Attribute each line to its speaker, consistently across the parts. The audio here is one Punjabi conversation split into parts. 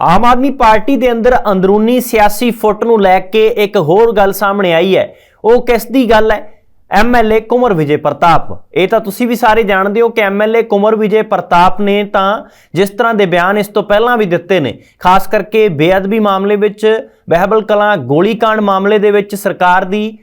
Speaker 1: ਆਮ ਆਦਮੀ ਪਾਰਟੀ ਦੇ ਅੰਦਰ ਅੰਦਰੂਨੀ ਸਿਆਸੀ ਫੁੱਟ ਨੂੰ ਲੈ ਕੇ ਇੱਕ ਹੋਰ ਗੱਲ ਸਾਹਮਣੇ ਆਈ ਹੈ। ਉਹ ਕਿਸ ਦੀ ਗੱਲ ਹੈ? ਐਮਐਲਏ ਕੁਮਰ ਵਿਜੇ ਪ੍ਰਤਾਪ। ਇਹ ਤਾਂ ਤੁਸੀਂ ਵੀ ਸਾਰੇ ਜਾਣਦੇ ਹੋ ਕਿ ਐਮਐਲਏ ਕੁਮਰ ਵਿਜੇ ਪ੍ਰਤਾਪ ਨੇ ਤਾਂ ਜਿਸ ਤਰ੍ਹਾਂ ਦੇ ਬਿਆਨ ਇਸ ਤੋਂ ਪਹਿਲਾਂ ਵੀ ਦਿੱਤੇ ਨੇ, ਖਾਸ ਕਰਕੇ ਬੇਅਦਬੀ ਮਾਮਲੇ ਵਿੱਚ, ਬਹਿਬਲ ਕਲਾਂ ਗੋਲੀकांड ਮਾਮਲੇ ਦੇ ਵਿੱਚ ਸਰਕਾਰ ਦੀ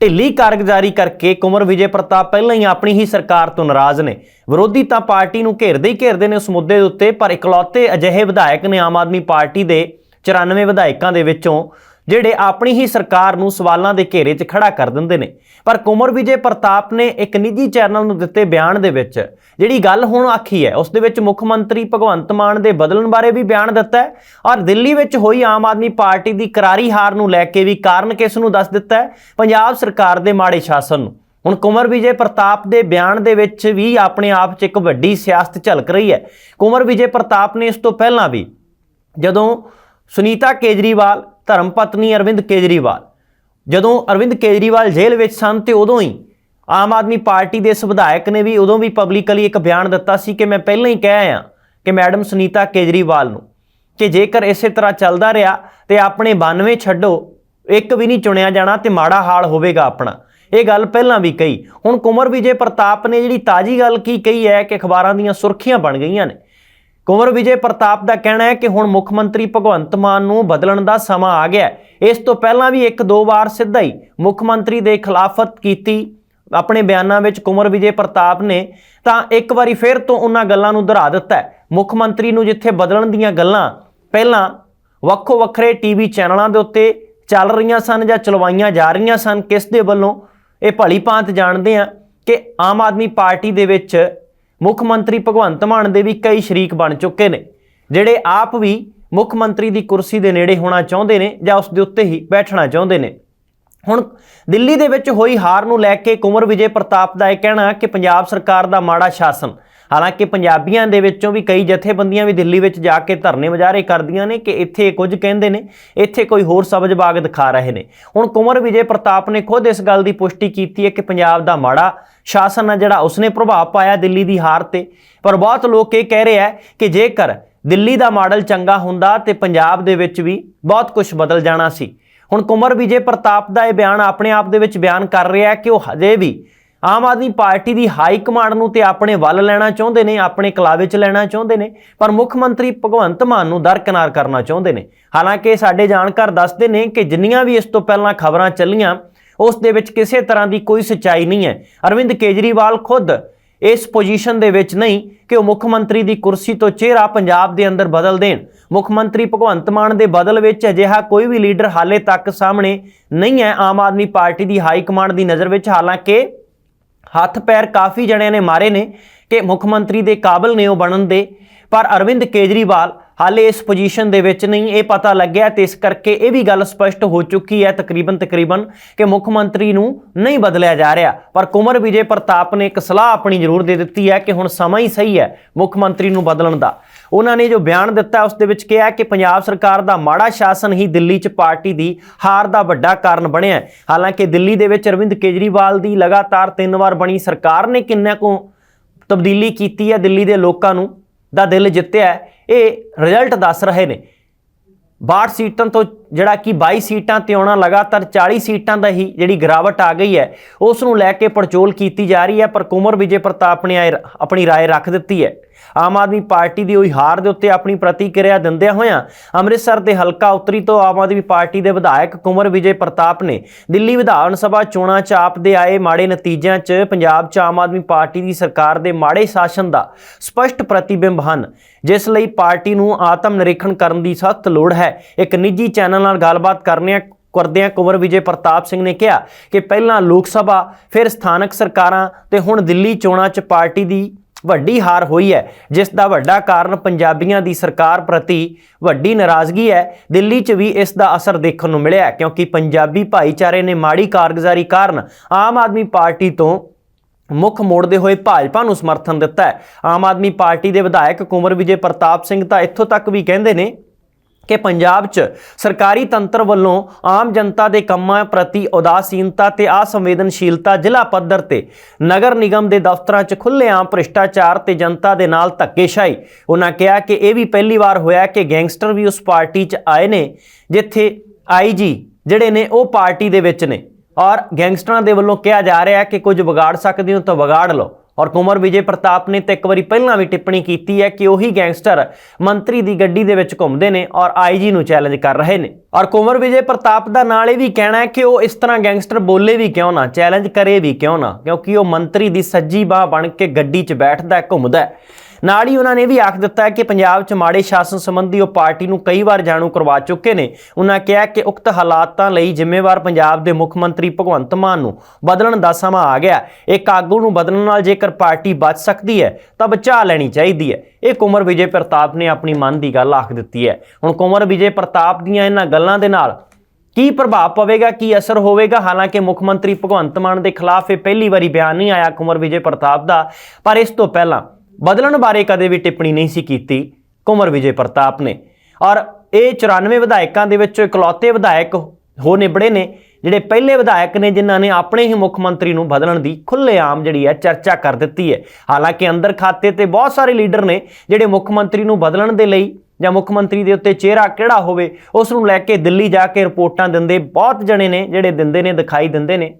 Speaker 1: ਢਿੱਲੀ ਕਾਰਗੁਜ਼ਾਰੀ ਕਰਕੇ ਕੁਮਰ ਵਿਜੇ ਪ੍ਰਤਾਪ ਪਹਿਲਾਂ ਹੀ ਆਪਣੀ ਹੀ ਸਰਕਾਰ ਤੋਂ ਨਾਰਾਜ਼ ਨੇ। ਵਿਰੋਧੀ ਤਾਂ ਪਾਰਟੀ ਨੂੰ ਘੇਰਦੇ ਹੀ ਘੇਰਦੇ ਨੇ ਉਸ ਮੁੱਦੇ ਦੇ ਉੱਤੇ, ਪਰ ਇਕਲੌਤੇ ਅਜਿਹੇ ਵਿਧਾਇਕ ਨੇ ਆਮ ਆਦਮੀ ਪਾਰਟੀ ਦੇ 94 ਵਿਧਾਇਕਾਂ ਦੇ ਵਿੱਚੋਂ ਜਿਹੜੇ ਆਪਣੀ ਹੀ ਸਰਕਾਰ ਨੂੰ ਸਵਾਲਾਂ ਦੇ ਘੇਰੇ 'ਚ ਖੜਾ ਕਰ ਦਿੰਦੇ ਨੇ। ਪਰ ਕੁਮਰ ਵਿਜੇ ਪ੍ਰਤਾਪ ਨੇ ਇੱਕ ਨਿੱਜੀ ਚੈਨਲ ਨੂੰ ਦਿੱਤੇ ਬਿਆਨ ਦੇ ਵਿੱਚ, ਜਿਹੜੀ ਗੱਲ ਹੁਣ ਆਖੀ ਹੈ, ਉਸ ਦੇ ਵਿੱਚ ਮੁੱਖ ਮੰਤਰੀ ਭਗਵੰਤ ਮਾਨ ਦੇ ਬਦਲਣ ਬਾਰੇ ਵੀ ਬਿਆਨ ਦਿੱਤਾ ਹੈ ਔਰ ਦਿੱਲੀ ਵਿੱਚ ਹੋਈ ਆਮ ਆਦਮੀ ਪਾਰਟੀ ਦੀ ਕਰਾਰੀ ਹਾਰ ਨੂੰ ਲੈ ਕੇ ਵੀ ਕਾਰਨ ਕਿਸ ਨੂੰ ਦੱਸ ਦਿੱਤਾ ਹੈ? ਪੰਜਾਬ ਸਰਕਾਰ ਦੇ ਮਾੜੇ ਸ਼ਾਸਨ ਨੂੰ। ਹੁਣ ਕੁਮਰ ਵਿਜੇ ਪ੍ਰਤਾਪ ਦੇ ਬਿਆਨ ਦੇ ਵਿੱਚ ਵੀ ਆਪਣੇ ਆਪ 'ਚ ਇੱਕ ਵੱਡੀ ਸਿਆਸਤ ਝਲਕ ਰਹੀ ਹੈ। ਕੁਮਰ ਵਿਜੇ ਪ੍ਰਤਾਪ ਨੇ ਇਸ ਤੋਂ ਪਹਿਲਾਂ ਵੀ ਜਦੋਂ ਸੁਨੀਤਾ ਕੇਜਰੀਵਾਲ ਧਰਮ ਪਤਨੀ ਅਰਵਿੰਦ ਕੇਜਰੀਵਾਲ। ਜਦੋਂ ਅਰਵਿੰਦ ਕੇਜਰੀਵਾਲ ਜੇਲ੍ਹ ਵਿੱਚ ਸਨ ਤੇ ਉਦੋਂ ਹੀ ਆਮ ਆਦਮੀ ਪਾਰਟੀ ਦੇ ਇਸ ਵਿਧਾਇਕ ਨੇ ਵੀ ਉਦੋਂ ਵੀ ਪਬਲਿਕਲੀ ਇੱਕ ਬਿਆਨ ਦਿੱਤਾ ਸੀ ਕਿ ਮੈਂ ਪਹਿਲਾਂ ਹੀ ਕਹਿ ਆਇਆ ਕਿ ਮੈਡਮ ਸੁਨੀਤਾ ਕੇਜਰੀਵਾਲ ਨੂੰ ਕਿ ਜੇਕਰ ਇਸੇ ਤਰ੍ਹਾਂ ਚੱਲਦਾ ਰਿਹਾ ਤੇ ਆਪਣੇ 92 ਛੱਡੋ, ਇੱਕ ਵੀ ਨਹੀਂ ਚੁਣਿਆ ਜਾਣਾ ਤੇ ਮਾੜਾ ਹਾਲ ਹੋਵੇਗਾ ਆਪਣਾ। ਇਹ ਗੱਲ ਪਹਿਲਾਂ ਵੀ ਕਹੀ। ਹੁਣ ਕੁਮਰ ਵਿਜੇ ਪ੍ਰਤਾਪ ਨੇ ਜਿਹੜੀ ਤਾਜੀ ਗੱਲ ਕੀ ਕਹੀ ਹੈ ਕਿ ਅਖਬਾਰਾਂ ਦੀਆਂ ਸੁਰਖੀਆਂ ਬਣ ਗਈਆਂ ਨੇ। ਕੁੰਵਰ ਵਿਜੇ ਪ੍ਰਤਾਪ ਦਾ ਕਹਿਣਾ ਹੈ ਕਿ ਹੁਣ ਮੁੱਖ ਮੰਤਰੀ ਭਗਵੰਤ ਮਾਨ ਨੂੰ ਬਦਲਣ ਦਾ ਸਮਾਂ ਆ ਗਿਆ ਇਸ ਤੋਂ ਪਹਿਲਾਂ ਵੀ ਇੱਕ ਦੋ ਵਾਰ ਸਿੱਧਾ ਹੀ ਮੁੱਖ ਮੰਤਰੀ ਦੇ ਖਿਲਾਫਤ ਕੀਤੀ। ਆਪਣੇ ਬਿਆਨਾਂ ਵਿੱਚ ਕੁਮਰ ਵਿਜੇ ਪ੍ਰਤਾਪ ਨੇ ਤਾਂ ਇੱਕ ਵਾਰੀ ਫਿਰ ਤੋਂ ਉਹਨਾਂ ਗੱਲਾਂ ਨੂੰ ਦੁਹਰਾ ਦਿੱਤਾ ਮੁੱਖ ਮੰਤਰੀ ਨੂੰ ਜਿੱਥੇ ਬਦਲਣ ਦੀਆਂ ਗੱਲਾਂ ਪਹਿਲਾਂ ਵੱਖੋ ਵੱਖਰੇ ਟੀਵੀ ਚੈਨਲਾਂ ਦੇ ਉੱਤੇ ਚੱਲ ਰਹੀਆਂ ਸਨ ਜਾਂ ਚਲਵਾਈਆਂ ਜਾ ਰਹੀਆਂ ਸਨ, ਕਿਸ ਦੇ ਵੱਲੋਂ ਇਹ ਭਲੀ ਭਾਂਤ ਜਾਣਦੇ ਆ ਕਿ ਆਮ ਆਦਮੀ ਪਾਰਟੀ ਦੇ ਵਿੱਚ ਮੁੱਖ ਮੰਤਰੀ ਭਗਵੰਤ ਮਾਨ ਦੇ ਵੀ ਕਈ ਸ਼ਰੀਕ ਬਣ ਚੁੱਕੇ ਨੇ, ਜਿਹੜੇ ਆਪ ਵੀ ਮੁੱਖ ਮੰਤਰੀ ਦੀ ਕੁਰਸੀ ਦੇ ਨੇੜੇ ਹੋਣਾ ਚਾਹੁੰਦੇ ਨੇ ਜਾਂ ਉਸ ਦੇ ਉੱਤੇ ਹੀ ਬੈਠਣਾ ਚਾਹੁੰਦੇ ਨੇ। ਹੁਣ ਦਿੱਲੀ ਦੇ ਵਿੱਚ ਹੋਈ ਹਾਰ ਨੂੰ ਲੈ ਕੇ ਕੁਮਰ ਵਿਜੇ ਪ੍ਰਤਾਪ ਦਾ ਇਹ ਕਹਿਣਾ ਕਿ ਪੰਜਾਬ ਸਰਕਾਰ ਦਾ ਮਾੜਾ ਸ਼ਾਸਨ ਹਾਲਾਂਕਿ ਪੰਜਾਬੀਆਂ ਦੇ ਵਿੱਚੋਂ ਵੀ ਕਈ ਜਥੇਬੰਦੀਆਂ ਵੀ ਦਿੱਲੀ ਵਿੱਚ ਜਾ ਕੇ ਧਰਨੇ ਮੁਜ਼ਾਹਰੇ ਕਰਦੀਆਂ ਨੇ ਕਿ ਇੱਥੇ ਕੁਝ ਕਹਿੰਦੇ ਨੇ, ਇੱਥੇ ਕੋਈ ਹੋਰ ਸਬਜ਼ ਬਾਗ ਦਿਖਾ ਰਹੇ ਨੇ। ਹੁਣ ਕੁਮਰ ਵਿਜੇ ਪ੍ਰਤਾਪ ਨੇ ਖੁਦ ਇਸ ਗੱਲ ਦੀ ਪੁਸ਼ਟੀ ਕੀਤੀ ਹੈ ਕਿ ਪੰਜਾਬ ਦਾ ਮਾੜਾ ਸ਼ਾਸਨ ਆ ਜਿਹੜਾ ਉਸਨੇ ਪ੍ਰਭਾਵ ਪਾਇਆ ਦਿੱਲੀ ਦੀ ਹਾਰ ਤੇ। ਪਰ ਬਹੁਤ ਲੋਕ ਇਹ ਕਹਿ ਰਹੇ ਹੈ ਕਿ ਜੇਕਰ ਦਿੱਲੀ ਦਾ ਮਾਡਲ ਚੰਗਾ ਹੁੰਦਾ ਤੇ ਪੰਜਾਬ ਦੇ ਵਿੱਚ ਵੀ ਬਹੁਤ ਕੁਝ ਬਦਲ ਜਾਣਾ ਸੀ। ਹੁਣ ਕੁਮਰ ਵਿਜੇ ਪ੍ਰਤਾਪ ਦਾ ਇਹ ਬਿਆਨ ਆਪਣੇ ਆਪ ਦੇ ਵਿੱਚ ਬਿਆਨ ਕਰ ਰਿਹਾ ਹੈ ਕਿ ਉਹ ਹਜੇ ਵੀ ਆਮ ਆਦਮੀ ਪਾਰਟੀ ਦੀ ਹਾਈ ਕਮਾਂਡ ਨੂੰ ਤੇ ਆਪਣੇ ਵੱਲ ਲੈਣਾ ਚਾਹੁੰਦੇ ਨੇ, ਆਪਣੇ ਕਲਾਵੇ 'ਚ ਲੈਣਾ ਚਾਹੁੰਦੇ ਨੇ, ਪਰ ਮੁੱਖ ਮੰਤਰੀ ਭਗਵੰਤ ਮਾਨ ਨੂੰ ਦਰਕਨਾਰ ਕਰਨਾ ਚਾਹੁੰਦੇ ਨੇ। ਹਾਲਾਂਕਿ ਸਾਡੇ ਜਾਣਕਾਰ ਦੱਸਦੇ ਨੇ ਕਿ ਜਿੰਨੀਆਂ ਵੀ ਇਸ ਤੋਂ ਪਹਿਲਾਂ ਖਬਰਾਂ ਚੱਲੀਆਂ, ਉਸ ਦੇ ਵਿੱਚ ਕਿਸੇ ਤਰ੍ਹਾਂ ਦੀ ਕੋਈ ਸੱਚਾਈ ਨਹੀਂ ਹੈ। ਅਰਵਿੰਦ ਕੇਜਰੀਵਾਲ ਖੁਦ ਇਸ ਪੋਜੀਸ਼ਨ ਦੇ ਵਿੱਚ ਨਹੀਂ ਕਿ ਉਹ ਮੁੱਖ ਮੰਤਰੀ ਦੀ ਕੁਰਸੀ ਤੋਂ ਚਿਹਰਾ ਪੰਜਾਬ ਦੇ ਅੰਦਰ ਬਦਲ ਦੇਣ। ਮੁੱਖ ਮੰਤਰੀ ਭਗਵੰਤ ਮਾਨ ਦੇ ਬਦਲ ਵਿੱਚ ਅਜਿਹਾ ਕੋਈ ਵੀ ਲੀਡਰ ਹਾਲੇ ਤੱਕ ਸਾਹਮਣੇ ਨਹੀਂ ਹੈ। ਆਮ ਆਦਮੀ ਪਾਰਟੀ ਦੀ ਹਾਈ ਕਮਾਂਡ ਦੀ ਨਜ਼ਰ ਵਿੱਚ ਹਾਲਾਂਕਿ ਹੱਥ ਪੈਰ ਕਾਫੀ ਜਣਿਆਂ ਨੇ ਮਾਰੇ ਨੇ ਕਿ ਮੁੱਖ ਮੰਤਰੀ ਦੇ ਕਾਬਲ ਨੇ ਉਹ ਬਣਨ ਦੇ। ਪਰ ਅਰਵਿੰਦ ਕੇਜਰੀਵਾਲ ਹਾਲੇ ਇਸ ਪੋਜੀਸ਼ਨ ਦੇ ਵਿੱਚ ਨਹੀਂ, ਇਹ ਪਤਾ ਲੱਗਿਆ ਤੇ ਇਸ ਕਰਕੇ ਇਹ ਵੀ ਗੱਲ ਸਪਸ਼ਟ ਹੋ ਚੁੱਕੀ ਹੈ ਤਕਰੀਬਨ ਤਕਰੀਬਨ ਕਿ ਮੁੱਖ ਮੰਤਰੀ ਨੂੰ ਨਹੀਂ ਬਦਲਿਆ ਜਾ ਰਿਹਾ। ਪਰ ਕੁਮਰ ਵਿਜੇ ਪ੍ਰਤਾਪ ਨੇ ਇੱਕ ਸਲਾਹ ਆਪਣੀ ਜ਼ਰੂਰ ਦੇ ਦਿੱਤੀ ਹੈ ਕਿ ਹੁਣ ਸਮਾਂ ਹੀ ਸਹੀ ਹੈ ਮੁੱਖ ਮੰਤਰੀ ਨੂੰ ਬਦਲਣ ਦਾ। ਉਹਨਾਂ ਨੇ ਜੋ ਬਿਆਨ ਦਿੱਤਾ ਉਸ ਦੇ ਵਿੱਚ ਕਿਹਾ ਕਿ ਪੰਜਾਬ ਸਰਕਾਰ ਦਾ ਮਾੜਾ ਸ਼ਾਸਨ ਹੀ ਦਿੱਲੀ 'ਚ ਪਾਰਟੀ ਦੀ ਹਾਰ ਦਾ ਵੱਡਾ ਕਾਰਨ ਬਣਿਆ ਹੈ। ਹਾਲਾਂਕਿ ਦਿੱਲੀ ਦੇ ਵਿੱਚ ਅਰਵਿੰਦ ਕੇਜਰੀਵਾਲ ਦੀ ਲਗਾਤਾਰ ਤਿੰਨ ਵਾਰ ਬਣੀ ਸਰਕਾਰ ਨੇ ਕਿੰਨਾ ਕੁ ਤਬਦੀਲੀ ਕੀਤੀ ਹੈ ਦਿੱਲੀ ਦੇ ਲੋਕਾਂ ਨੂੰ ਦਾ ਦਿਲ ਜਿੱਤਿਆ ਹੈ, ਇਹ ਰਿਜ਼ਲਟ ਦੱਸ ਰਹੇ ਨੇ 62 ਸੀਟਾਂ ਤੋਂ ਜਿਹੜਾ ਕਿ 22 ਸੀਟਾਂ ਤੇ ਆਉਣਾ ਲਗਾਤਾਰ 40 ਸੀਟਾਂ ਦਾ ਹੀ ਜਿਹੜੀ ਗਿਰਾਵਟ ਆ ਗਈ ਹੈ ਉਸ ਨੂੰ ਲੈ ਕੇ ਪੜਚੋਲ ਕੀਤੀ ਜਾ ਰਹੀ ਹੈ ਪਰ ਕੁਮਰ ਵਿਜੇ ਪ੍ਰਤਾਪ ਨੇ ਆਏ- ਆਪਣੀ رائے ਰੱਖ ਦਿੱਤੀ ਹੈ ਆਮ ਆਦਮੀ ਪਾਰਟੀ ਦੀ ਹੋਈ ਹਾਰ ਦੇ ਉੱਤੇ ਆਪਣੀ ਪ੍ਰਤੀਕਿਰਿਆ ਦਿੰਦਿਆਂ ਹੋਇਆਂ ਅੰਮ੍ਰਿਤਸਰ ਦੇ ਹਲਕਾ ਉੱਤਰੀ ਤੋਂ ਆਮ ਆਦਮੀ ਪਾਰਟੀ ਦੇ ਵਿਧਾਇਕ ਕੁਮਰ ਵਿਜੇ ਪ੍ਰਤਾਪ ਨੇ ਦਿੱਲੀ ਵਿਧਾਨ ਸਭਾ ਚੋਣਾਂ 'ਚ ਆਪ ਦੇ ਆਏ ਮਾੜੇ ਨਤੀਜਿਆਂ 'ਚ ਪੰਜਾਬ 'ਚ ਆਮ ਆਦਮੀ ਪਾਰਟੀ ਦੀ ਸਰਕਾਰ ਦੇ ਮਾੜੇ ਸ਼ਾਸਨ ਦਾ ਸਪਸ਼ਟ ਪ੍ਰਤੀਬਿੰਬ ਹਨ, ਜਿਸ ਲਈ ਪਾਰਟੀ ਨੂੰ ਆਤਮ ਨਿਰੀਖਣ ਕਰਨ ਦੀ ਸਖਤ ਲੋੜ ਹੈ। ਇੱਕ ਨਿੱਜੀ ਚੈਨਲ ਨਾਲ ਗੱਲਬਾਤ ਕਰਨਿਆਂ, ਕਰਦਿਆਂ ਕੁਮਰ ਵਿਜੇ ਪ੍ਰਤਾਪ ਸਿੰਘ ਨੇ ਕਿਹਾ ਕਿ ਪਹਿਲਾਂ ਲੋਕ ਸਭਾ, ਫਿਰ ਸਥਾਨਕ ਸਰਕਾਰਾਂ ਤੇ ਹੁਣ ਦਿੱਲੀ ਚੋਣਾਂ 'ਚ ਪਾਰਟੀ ਦੀ ਵੱਡੀ ਹਾਰ ਹੋਈ ਹੈ, ਜਿਸ ਦਾ ਵੱਡਾ ਕਾਰਨ ਪੰਜਾਬੀਆਂ ਦੀ ਸਰਕਾਰ ਪ੍ਰਤੀ ਵੱਡੀ ਨਾਰਾਜ਼ਗੀ ਹੈ। ਦਿੱਲੀ 'ਚ ਵੀ ਇਸ ਦਾ ਅਸਰ ਦੇਖਣ ਨੂੰ ਮਿਲਿਆ ਕਿਉਂਕਿ ਪੰਜਾਬੀ ਭਾਈਚਾਰੇ ਨੇ ਮਾੜੀ ਕਾਰਗੁਜ਼ਾਰੀ ਕਾਰਨ ਆਮ ਆਦਮੀ ਪਾਰਟੀ ਤੋਂ ਮੁੱਖ ਮੋੜਦੇ ਹੋਏ ਭਾਜਪਾ ਨੂੰ ਸਮਰਥਨ ਦਿੱਤਾ ਹੈ। ਆਮ ਆਦਮੀ ਪਾਰਟੀ ਦੇ ਵਿਧਾਇਕ ਕੁਮਰ ਵਿਜੇ ਪ੍ਰਤਾਪ ਸਿੰਘ ਤਾਂ ਇੱਥੋਂ ਤੱਕ ਵੀ ਕਹਿੰਦੇ ਨੇ ਕਿ ਪੰਜਾਬ 'ਚ ਸਰਕਾਰੀ ਤੰਤਰ ਵੱਲੋਂ ਆਮ ਜਨਤਾ ਦੇ ਕੰਮਾਂ ਪ੍ਰਤੀ ਉਦਾਸੀਨਤਾ ਤੇ ਅਸੰਵੇਦਨਸ਼ੀਲਤਾ ਜ਼ਿਲ੍ਹਾ ਪੱਧਰ ਤੇ ਨਗਰ ਨਿਗਮ ਦੇ ਦਫ਼ਤਰਾਂ 'ਚ ਖੁੱਲ੍ਹੇਆਮ ਭ੍ਰਿਸ਼ਟਾਚਾਰ ਤੇ ਜਨਤਾ ਦੇ ਨਾਲ ਧੱਕੇਸ਼ਾਹੀ। ਉਹਨਾਂ ਕਿਹਾ ਕਿ ਇਹ ਵੀ ਪਹਿਲੀ ਵਾਰ ਹੋਇਆ ਕਿ ਗੈਂਗਸਟਰ ਵੀ ਉਸ ਪਾਰਟੀ 'ਚ ਆਏ ਨੇ, ਜਿੱਥੇ ਆਈਜੀ ਜਿਹੜੇ ਨੇ ਉਹ ਪਾਰਟੀ ਦੇ ਵਿੱਚ ਨੇ। ਔਰ ਗੈਂਗਸਟਰਾਂ ਦੇ ਵੱਲੋਂ ਕਿਹਾ ਜਾ ਰਿਹਾ ਹੈ ਕਿ ਕੁਝ ਵਿਗਾੜ ਸਕਦੇ ਹੋ ਤਾਂ ਵਿਗਾੜ ਲਓ। ਔਰ ਕੁਮਰ ਵਿਜੇ ਪ੍ਰਤਾਪ ਨੇ ਤੇ ਇੱਕ ਵਾਰੀ ਪਹਿਲਾਂ ਵੀ ਟਿੱਪਣੀ ਕੀਤੀ ਹੈ ਕਿ ਉਹੀ ਗੈਂਗਸਟਰ ਮੰਤਰੀ ਦੀ ਗੱਡੀ ਦੇ ਵਿੱਚ ਘੁੰਮਦੇ ਨੇ ਔਰ ਆਈਜੀ ਨੂੰ ਚੈਲੰਜ ਕਰ ਰਹੇ ਨੇ। ਔਰ ਕੁਮਰ ਵਿਜੇ ਪ੍ਰਤਾਪ ਦਾ ਨਾਲ ਇਹ ਵੀ ਕਹਿਣਾ ਹੈ ਕਿ ਉਹ ਇਸ ਤਰ੍ਹਾਂ ਗੈਂਗਸਟਰ ਬੋਲੇ ਵੀ ਕਿਉਂ ਨਾ ਚੈਲੰਜ ਕਰੇ ਵੀ ਕਿਉਂ ਨਾ, ਕਿਉਂਕਿ ਉਹ ਮੰਤਰੀ ਦੀ ਸੱਜੀ ਬਾਹ ਬਣ ਕੇ ਗੱਡੀ 'ਚ ਬੈਠਦਾ ਘੁੰਮਦਾ ਨਾਲ ਹੀ ਉਹਨਾਂ ਨੇ ਇਹ ਵੀ ਆਖ ਦਿੱਤਾ ਕਿ ਪੰਜਾਬ 'ਚ ਮਾੜੇ ਸ਼ਾਸਨ ਸੰਬੰਧੀ ਉਹ ਪਾਰਟੀ ਨੂੰ ਕਈ ਵਾਰ ਜਾਣੂ ਕਰਵਾ ਚੁੱਕੇ ਨੇ। ਉਹਨਾਂ ਕਿਹਾ ਕਿ ਉਕਤ ਹਾਲਾਤਾਂ ਲਈ ਜ਼ਿੰਮੇਵਾਰ ਪੰਜਾਬ ਦੇ ਮੁੱਖ ਮੰਤਰੀ ਭਗਵੰਤ ਮਾਨ ਨੂੰ ਬਦਲਣ ਦਾ ਸਮਾਂ ਆ ਗਿਆ। ਇੱਕ ਆਗੂ ਨੂੰ ਬਦਲਣ ਨਾਲ ਜੇਕਰ ਪਾਰਟੀ ਬਚ ਸਕਦੀ ਹੈ, ਤਾਂ ਬਚਾ ਲੈਣੀ ਚਾਹੀਦੀ ਹੈ। ਇਹ ਕੁਮਰ ਵਿਜੇ ਪ੍ਰਤਾਪ ਨੇ ਆਪਣੀ ਮਨ ਦੀ ਗੱਲ ਆਖ ਦਿੱਤੀ ਹੈ। ਹੁਣ ਕੁਮਰ ਵਿਜੇ ਪ੍ਰਤਾਪ ਦੀਆਂ ਇਹਨਾਂ ਗੱਲਾਂ ਦੇ ਨਾਲ ਕੀ ਪ੍ਰਭਾਵ ਪਵੇਗਾ, ਕੀ ਅਸਰ ਹੋਵੇਗਾ? ਹਾਲਾਂਕਿ ਮੁੱਖ ਮੰਤਰੀ ਭਗਵੰਤ ਮਾਨ ਦੇ ਖਿਲਾਫ ਇਹ ਪਹਿਲੀ ਵਾਰੀ ਬਿਆਨ ਨਹੀਂ ਆਇਆ ਕੁਮਰ ਵਿਜੇ ਪ੍ਰਤਾਪ ਦਾ, ਪਰ ਇਸ ਤੋਂ ਪਹਿਲਾਂ ਬਦਲਣ ਬਾਰੇ ਕਦੇ ਵੀ ਟਿੱਪਣੀ ਨਹੀਂ ਸੀ ਕੀਤੀ ਕੁਮਰ ਵਿਜੇ ਪ੍ਰਤਾਪ ਨੇ। ਔਰ ਇਹ 94 ਵਿਧਾਇਕਾਂ ਦੇ ਵਿੱਚੋਂ ਇਕਲੌਤੇ ਵਿਧਾਇਕ ਹੋ ਨਿਬੜੇ ਨੇ, ਜਿਹੜੇ ਪਹਿਲੇ ਵਿਧਾਇਕ ਨੇ, ਜਿਨ੍ਹਾਂ ਨੇ ਆਪਣੇ ਹੀ ਮੁੱਖ ਮੰਤਰੀ ਨੂੰ ਬਦਲਣ ਦੀ ਖੁੱਲ੍ਹੇਆਮ ਜਿਹੜੀ ਹੈ ਚਰਚਾ ਕਰ ਦਿੱਤੀ ਹੈ। ਹਾਲਾਂਕਿ ਅੰਦਰ ਖਾਤੇ ਤੇ ਬਹੁਤ ਸਾਰੇ ਲੀਡਰ ਨੇ, ਜਿਹੜੇ ਮੁੱਖ ਮੰਤਰੀ ਨੂੰ ਬਦਲਣ ਦੇ ਲਈ ਜਾਂ ਮੁੱਖ ਮੰਤਰੀ ਦੇ ਉੱਤੇ ਚਿਹਰਾ ਕਿਹੜਾ ਹੋਵੇ, ਉਸ ਨੂੰ ਲੈ ਕੇ ਦਿੱਲੀ ਜਾ ਕੇ ਰਿਪੋਰਟਾਂ ਦਿੰਦੇ ਬਹੁਤ ਜਣੇ ਨੇ, ਜਿਹੜੇ ਦਿੰਦੇ ਨੇ, ਦਿਖਾਈ ਦਿੰਦੇ ਨੇ।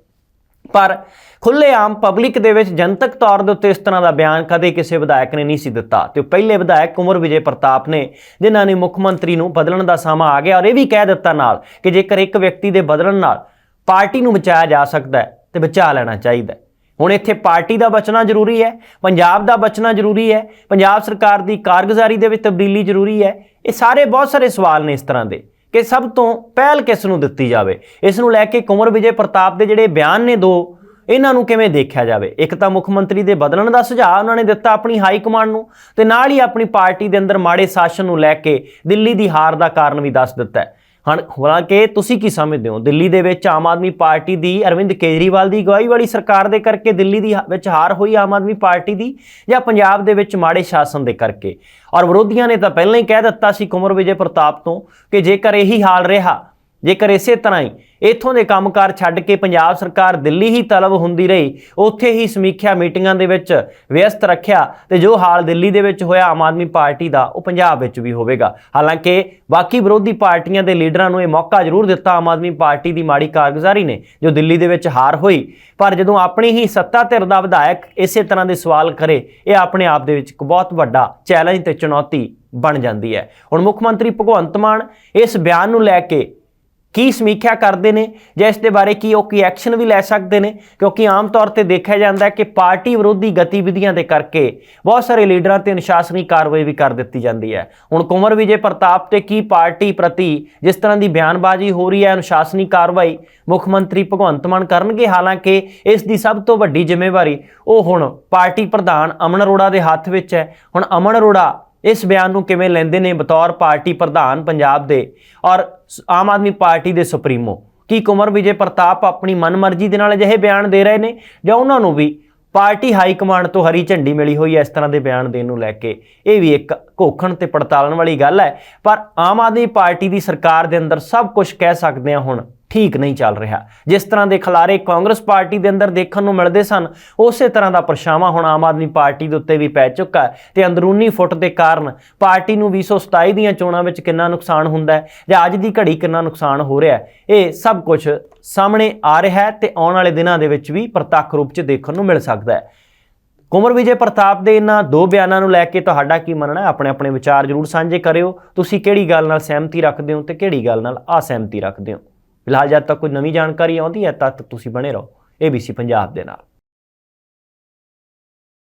Speaker 1: ਪਰ ਖੁੱਲ੍ਹੇਆਮ ਪਬਲਿਕ ਦੇ ਵਿੱਚ ਜਨਤਕ ਤੌਰ ਦੇ ਉੱਤੇ ਇਸ ਤਰ੍ਹਾਂ ਦਾ ਬਿਆਨ ਕਦੇ ਕਿਸੇ ਵਿਧਾਇਕ ਨੇ ਨਹੀਂ ਸੀ ਦਿੱਤਾ। ਤੇ ਪਹਿਲੇ ਵਿਧਾਇਕ ਕੁਮਰ ਵਿਜੇ ਪ੍ਰਤਾਪ ਨੇ, ਜਿਨ੍ਹਾਂ ਨੇ ਮੁੱਖ ਮੰਤਰੀ ਨੂੰ ਬਦਲਣ ਦਾ ਸਮਾਂ ਆ ਗਿਆ ਔਰ ਇਹ ਵੀ ਕਹਿ ਦਿੱਤਾ ਨਾਲ ਕਿ ਜੇਕਰ ਇੱਕ ਵਿਅਕਤੀ ਦੇ ਬਦਲਣ ਨਾਲ ਪਾਰਟੀ ਨੂੰ ਬਚਾਇਆ ਜਾ ਸਕਦਾ ਹੈ, ਤੇ ਬਚਾ ਲੈਣਾ ਚਾਹੀਦਾ ਹੈ। ਹੁਣ ਇੱਥੇ ਪਾਰਟੀ ਦਾ ਬਚਣਾ ਜ਼ਰੂਰੀ ਹੈ, ਪੰਜਾਬ ਦਾ ਬਚਣਾ ਜ਼ਰੂਰੀ ਹੈ, ਪੰਜਾਬ ਸਰਕਾਰ ਦੀ ਕਾਰਗੁਜ਼ਾਰੀ ਦੇ ਵਿੱਚ ਤਬਦੀਲੀ ਜ਼ਰੂਰੀ ਹੈ, ਇਹ ਸਾਰੇ ਬਹੁਤ ਸਾਰੇ ਸਵਾਲ ਨੇ ਇਸ ਤਰ੍ਹਾਂ ਦੇ। ਕਿ ਸਭ ਤੋਂ ਪਹਿਲ ਕਿਸ ਨੂੰ ਦਿੱਤੀ ਜਾਵੇ? ਇਸ ਨੂੰ ਲੈ ਕੇ ਕੁਮਰ ਵਿਜੇ ਪ੍ਰਤਾਪ ਦੇ ਜਿਹੜੇ ਬਿਆਨ ਨੇ ਦੋ, ਇਹਨਾਂ ਨੂੰ ਕਿਵੇਂ ਦੇਖਿਆ ਜਾਵੇ? ਇੱਕ ਤਾਂ ਮੁੱਖ ਮੰਤਰੀ ਦੇ ਬਦਲਣ ਦਾ ਸੁਝਾਅ ਉਹਨਾਂ ਨੇ ਦਿੱਤਾ ਆਪਣੀ ਹਾਈ ਕਮਾਂਡ ਨੂੰ ਤੇ ਨਾਲ ਹੀ ਆਪਣੀ ਪਾਰਟੀ ਦੇ ਅੰਦਰ ਮਾੜੇ ਸ਼ਾਸਨ ਨੂੰ ਲੈ ਕੇ ਦਿੱਲੀ ਦੀ ਹਾਰ ਦਾ ਕਾਰਨ ਵੀ ਦੱਸ ਦਿੱਤਾ ਹੈ। ਹਣ ਹਾਲਾਂਕਿ ਤੁਸੀਂ ਕੀ ਸਮਝਦੇ ਹੋ? ਦਿੱਲੀ ਦੇ ਵਿੱਚ ਆਮ ਆਦਮੀ ਪਾਰਟੀ ਦੀ ਅਰਵਿੰਦ ਕੇਜਰੀਵਾਲ ਦੀ ਅਗਵਾਈ ਵਾਲੀ ਸਰਕਾਰ ਦੇ ਕਰਕੇ ਦਿੱਲੀ ਦੀ ਹ- ਵਿੱਚ ਹਾਰ ਹੋਈ ਆਮ ਆਦਮੀ ਪਾਰਟੀ ਦੀ ਜਾਂ ਪੰਜਾਬ ਦੇ ਵਿੱਚ ਮਾੜੇ ਸ਼ਾਸਨ ਦੇ ਕਰਕੇ? ਔਰ ਵਿਰੋਧੀਆਂ ਨੇ ਤਾਂ ਪਹਿਲਾਂ ਹੀ ਕਹਿ ਦਿੱਤਾ ਸੀ ਕੁਮਰ ਵਿਜੇ ਪ੍ਰਤਾਪ ਤੋਂ ਕਿ ਜੇਕਰ ਇਹੀ ਹਾਲ ਰਿਹਾ, ਜੇਕਰ ਇਸੇ ਤਰ੍ਹਾਂ ਹੀ ਇੱਥੋਂ ਦੇ ਕੰਮਕਾਰ ਛੱਡ ਕੇ ਪੰਜਾਬ ਸਰਕਾਰ ਦਿੱਲੀ ਹੀ ਤਲਬ ਹੁੰਦੀ ਰਹੀ। ਉੱਥੇ ਹੀ ਸਮੀਖਿਆ ਮੀਟਿੰਗਾਂ ਦੇ ਵਿੱਚ ਵਿਅਸਤ ਰੱਖਿਆ ਤੇ ਜੋ ਹਾਲ ਦਿੱਲੀ ਦੇ ਵਿੱਚ ਹੋਇਆ, ਆਮ ਆਦਮੀ ਪਾਰਟੀ ਦਾ, ਉਹ ਪੰਜਾਬ ਵਿੱਚ ਵੀ ਹੋਵੇਗਾ। ਹਾਲਾਂਕਿ ਬਾਕੀ ਵਿਰੋਧੀ ਪਾਰਟੀਆਂ ਦੇ ਲੀਡਰਾਂ ਨੂੰ ਇਹ ਮੌਕਾ ਜ਼ਰੂਰ ਦਿੱਤਾ ਆਮ ਆਦਮੀ ਪਾਰਟੀ ਦੀ ਮਾੜੀ ਕਾਰਗੁਜ਼ਾਰੀ ਨੇ, ਜੋ ਦਿੱਲੀ ਦੇ ਵਿੱਚ ਹਾਰ ਹੋਈ। ਪਰ ਜਦੋਂ ਆਪਣੀ ਹੀ ਸੱਤਾ ਧਿਰ ਦਾ ਵਿਧਾਇਕ ਇਸੇ ਤਰ੍ਹਾਂ ਦੇ ਸਵਾਲ ਕਰੇ, ਇਹ ਆਪਣੇ ਆਪ ਦੇ ਵਿੱਚ ਇੱਕ ਬਹੁਤ ਵੱਡਾ ਚੈਲੰਜ ਤੇ ਚੁਣੌਤੀ ਬਣ ਜਾਂਦੀ ਹੈ। ਹੁਣ ਮੁੱਖ ਮੰਤਰੀ ਭਗਵੰਤ ਮਾਨ ਇਸ ਬਿਆਨ ਨੂੰ ਲੈ ਕੇ ਕੀ ਸਮੀਖਿਆ ਕਰਦੇ ਨੇ ਜਾਂ ਇਸ ਦੇ ਬਾਰੇ ਕੀ ਉਹ ਕੀ ਐਕਸ਼ਨ ਵੀ ਲੈ ਸਕਦੇ ਨੇ? ਕਿਉਂਕਿ ਆਮ ਤੌਰ ਤੇ ਦੇਖਿਆ ਜਾਂਦਾ ਹੈ ਕਿ ਪਾਰਟੀ ਵਿਰੋਧੀ ਗਤੀਵਿਧੀਆਂ ਦੇ ਕਰਕੇ ਬਹੁਤ ਸਾਰੇ ਲੀਡਰਾਂ ਤੇ ਅਨੁਸ਼ਾਸਨੀ ਕਾਰਵਾਈ ਵੀ ਕਰ ਦਿੱਤੀ ਜਾਂਦੀ ਹੈ। ਹੁਣ ਕੁਮਰ ਵਿਜੇ ਪ੍ਰਤਾਪ ਤੇ ਕੀ ਪਾਰਟੀ ਪ੍ਰਤੀ ਜਿਸ ਤਰ੍ਹਾਂ ਦੀ ਬਿਆਨਬਾਜ਼ੀ ਹੋ ਰਹੀ ਹੈ, ਅਨੁਸ਼ਾਸਨੀ ਕਾਰਵਾਈ ਮੁੱਖ ਮੰਤਰੀ ਭਗਵੰਤ ਮਾਨ ਕਰਨਗੇ? ਹਾਲਾਂਕਿ ਇਸ ਦੀ ਸਭ ਤੋਂ ਵੱਡੀ ਜ਼ਿੰਮੇਵਾਰੀ ਉਹ ਹੁਣ ਪਾਰਟੀ ਪ੍ਰਧਾਨ ਅਮਨ ਅਰੋੜਾ ਦੇ ਹੱਥ ਵਿੱਚ ਹੈ। ਹੁਣ ਅਮਨ ਅਰੋੜਾ ਇਸ ਬਿਆਨ ਨੂੰ ਕਿਵੇਂ ਲੈਂਦੇ ਨੇ? ਬਤੌਰ ਪਾਰਟੀ ਪ੍ਰਧਾਨ ਪੰਜਾਬ ਦੇ ਔਰ ਆਮ ਆਦਮੀ ਪਾਰਟੀ ਦੇ ਸੁਪਰੀਮੋ। ਕੀ ਕੁਮਰ ਵਿਜੇ ਪ੍ਰਤਾਪ ਆਪਣੀ ਮਨਮਰਜ਼ੀ ਦੇ ਨਾਲ ਅਜਿਹੇ ਬਿਆਨ ਦੇ ਰਹੇ ਨੇ? ਜਾਂ ਉਹਨਾਂ ਨੂੰ ਵੀ ਪਾਰਟੀ ਹਾਈ ਕਮਾਂਡ ਤੋਂ ਹਰੀ ਝੰਡੀ ਮਿਲੀ ਹੋਈ ਹੈ ਇਸ ਤਰ੍ਹਾਂ ਦੇ ਬਿਆਨ ਦੇਣ ਨੂੰ ਲੈ ਕੇ? ਇਹ ਵੀ ਇੱਕ ਘੋਖਣ ਤੇ ਪੜਤਾਲਣ ਵਾਲੀ ਗੱਲ ਹੈ। ਪਰ ਆਮ ਆਦਮੀ ਪਾਰਟੀ ਦੀ ਸਰਕਾਰ ਦੇ ਅੰਦਰ ਸਭ ਕੁਝ ਕਹਿ ਸਕਦੇ ਹਾਂ ਹੁਣ। ਠੀਕ ਨਹੀਂ ਚੱਲ ਰਿਹਾ। ਜਿਸ ਤਰ੍ਹਾਂ ਦੇ ਖਲਾਰੇ ਕਾਂਗਰਸ ਪਾਰਟੀ ਦੇ ਅੰਦਰ ਦੇਖਣ ਨੂੰ ਮਿਲਦੇ ਸਨ, ਉਸੇ ਤਰ੍ਹਾਂ ਦਾ ਪਰਛਾਵਾਂ ਹੁਣ ਆਮ ਆਦਮੀ ਪਾਰਟੀ ਦੇ ਉੱਤੇ ਵੀ ਪੈ ਚੁੱਕਾ ਹੈ ਤੇ ਅੰਦਰੂਨੀ ਫੁੱਟ ਦੇ ਕਾਰਨ ਪਾਰਟੀ ਨੂੰ 2027 ਦੀਆਂ ਚੋਣਾਂ ਵਿੱਚ ਕਿੰਨਾ ਨੁਕਸਾਨ ਹੁੰਦਾ ਹੈ ਜਾਂ ਅੱਜ ਦੀ ਘੜੀ ਕਿੰਨਾ ਨੁਕਸਾਨ ਹੋ ਰਿਹਾ ਹੈ, ਇਹ ਸਭ ਕੁਝ ਸਾਹਮਣੇ ਆ ਰਿਹਾ ਹੈ ਤੇ ਆਉਣ ਵਾਲੇ ਦਿਨਾਂ ਦੇ ਵਿੱਚ ਵੀ ਪ੍ਰਤੱਖ ਰੂਪ 'ਚ ਦੇਖਣ ਨੂੰ ਮਿਲ ਸਕਦਾ ਹੈ। ਕੁਮਰ ਵਿਜੇ ਪ੍ਰਤਾਪ ਦੇ ਇਹਨਾਂ ਦੋ ਬਿਆਨਾਂ ਨੂੰ ਲੈ ਕੇ ਤੁਹਾਡਾ ਕੀ ਮੰਨਣਾ ਹੈ? ਆਪਣੇ ਆਪਣੇ ਵਿਚਾਰ ਜਰੂਰ ਸਾਂਝੇ ਕਰਿਓ। ਤੁਸੀਂ ਕਿਹੜੀ ਗੱਲ ਨਾਲ ਸਹਿਮਤੀ ਰੱਖਦੇ ਹੋ ਤੇ ਕਿਹੜੀ ਗੱਲ ਨਾਲ ਅਸਹਿਮਤੀ ਰੱਖਦੇ ਹੋ? ਫਿਲਹਾਲ ਜਦ ਤੱਕ ਕੋਈ ਨਵੀਂ ਜਾਣਕਾਰੀ ਆਉਂਦੀ ਹੈ, ਤਦ ਤੱਕ ਤੁਸੀਂ ਬਣੇ ਰਹੋ ABC ਪੰਜਾਬ ਦੇ ਨਾਲ।